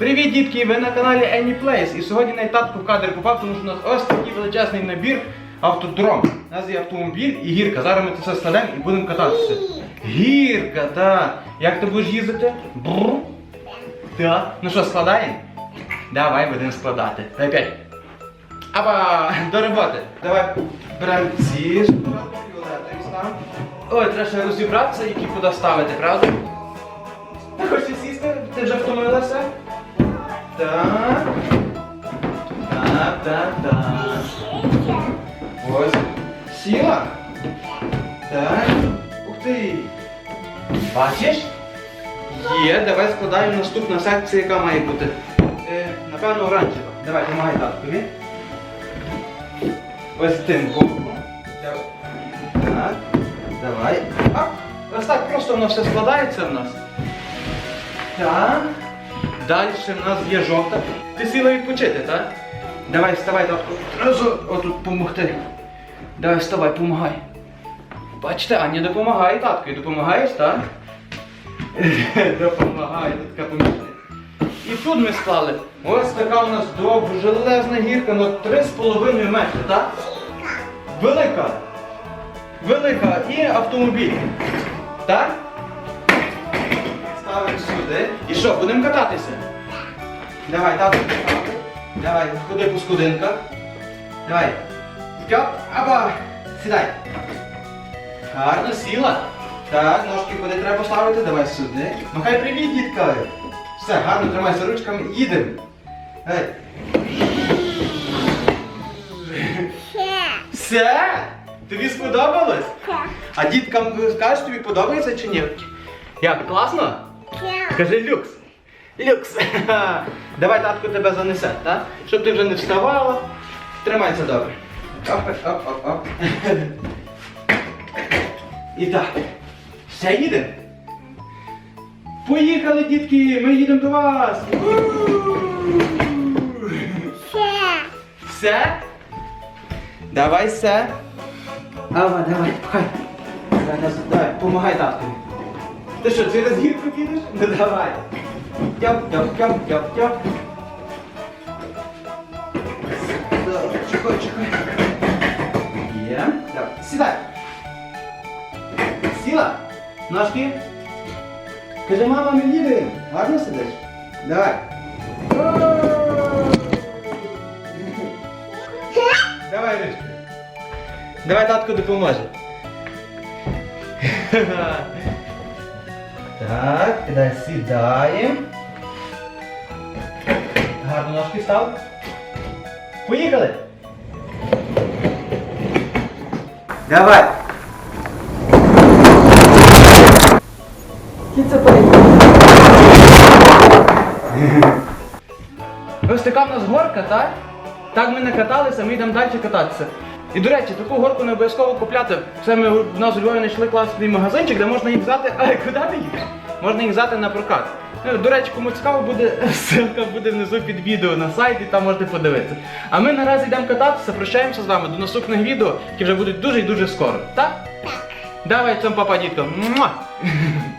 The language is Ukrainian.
Привіт, дітки! Ви на каналі Anyplace. І сьогодні на татку в кадр попав, тому що у нас ось такий величезний набір автодром. У нас є автомобіль і гірка. Зараз ми це все складемо і будемо кататися. Гірка, так. Як ти будеш їздити? Бррр. Так. Ну що, складаємо? Давай будемо складати. Дай п'ять. Аба, до роботи. Давай беремо ці ставимо. Ой, треба ще розібратися, які куди ставити, правда? Ти хочеш сісти? Ти вже втомилася? Так. Так, так, так. Ось. Сіла? Так. Ух ти. Бачиш? Є, давай складаємо наступна секція, яка має бути. Е, напевно, оранжева. Давай, помагай таткові. Ось тим боком. Так. Давай. А, ось так просто воно все складається в нас. Так. Далі в нас є жовта. Ти сіла відпочити, так? Давай, вставай, татку. Одразу отут помогти. Давай, вставай, помагай. Бачите, Аня допомагає татку. І допомагаєш, так? Допомагає, така помічник. І тут ми склали. Ось така у нас довжелезна гірка на 3,5 метри, так? Велика. Велика. І автомобіль. Так? Ставимо сюди. І що, будемо кататися? Давай, тату. Давай, ходи по сходинках. Давай. Стьоп, аба. Сідай. Гарно сіла. Так, ножки куди треба поставити, давай сюди. Махай привіт, дітка. Все, гарно тримайся ручками, їдемо. Давай. Все? Тобі сподобалось? А діткам скажеш, тобі подобається чи ні? Як, класно? Кажи люкс. Люкс. Давай татко тебе занесе, так? Щоб ти вже не вставала. Тримайся добре. Оп, оп, оп, оп. І так. Все їде? Поїхали, дітки! Ми їдемо до вас! Все? Давай все. Ава, давай, пхай. Давай, нас- давай, помагай таткові. Ти що, через гірку підеш? Ну давай. Тьоп, тьоп, тьоп, тьоп, тьоп. Добре, Чекай, чекай. Є. Давай, сідай. Сіла? Ножки? Кажи, мама, ми їдемо. Гарно сидиш? Давай. Давай, Ришка. Давай татку допоможе. Так, кидай сідаємо. Гарно ножки став. Поїхали. Давай. Ось така в нас горка, так? Так ми не каталися, ми йдемо далі кататися. І до речі, таку горку не обов'язково купляти. Це ми в нас у Львові знайшли класний магазинчик, де можна їх взяти. А куди ти їдеш? Можна їх взяти на прокат. Ну, До речі, кому цікаво буде, ссылка буде внизу під відео на сайті, там можете подивитися. А ми наразі йдемо кататися, прощаємося з вами до наступних відео, які вже будуть дуже і дуже скоро. Так? Так. Давай цьому папа. Муа!